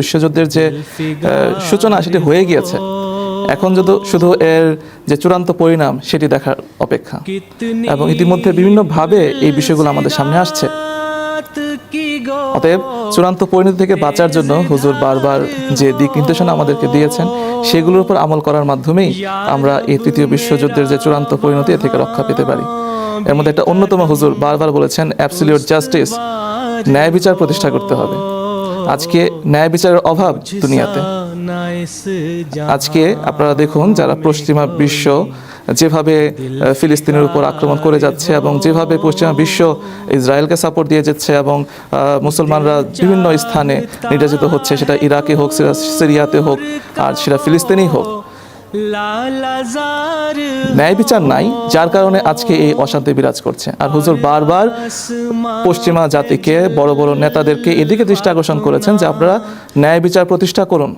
বিশ্বযুদ্ধের যে সূচনা সেটি হয়ে গিয়েছে। এখন যদি শুধু এর যে চূড়ান্ত পরিণাম সেটি দেখার অপেক্ষা। এবং ইতিমধ্যে বিভিন্নভাবে এই বিষয়গুলো আমাদের সামনে আসছে। অতএব চূড়ান্ত পরিণতি থেকে বাঁচার জন্য হুজুর বারবার যে দিক নির্দেশনা আমাদেরকে দিয়েছেন, সেগুলোর উপর আমল করার মাধ্যমেই আমরা এই তৃতীয় বিশ্বযুদ্ধের যে চূড়ান্ত পরিণতি এ থেকে রক্ষা পেতে পারি। এর মধ্যে একটা অন্যতম হুজুর বারবার বলেছেন অ্যাবসলিউট জাস্টিস ন্যায় বিচার প্রতিষ্ঠা করতে হবে। আজকে ন্যায় বিচারের অভাব দুনিয়াতে। আজকে আপনারা দেখুন যারা পশ্চিমা বিশ্ব যেভাবে ফিলিস্তিনের উপর আক্রমণ করে যাচ্ছে এবং যেভাবে পশ্চিমা বিশ্ব ইসরায়েলকে সাপোর্ট দিয়ে যাচ্ছে এবং মুসলমানরা বিভিন্ন স্থানে নির্যাতিত হচ্ছে, সেটা ইরাকে হোক সিরিয়াতে হোক, আর সেটা ফিলিস্তিনেই হোক। ন্যায় বিচার নাই, যার কারণে আজকে এই অশান্তি বিরাজ করছে। আর হুজুর বারবার পশ্চিমা জাতিকে, বড় বড় নেতাদেরকে এদিকে দৃষ্টি আকর্ষণ করেছেন যে আপনারা ন্যায় বিচার প্রতিষ্ঠা করুন।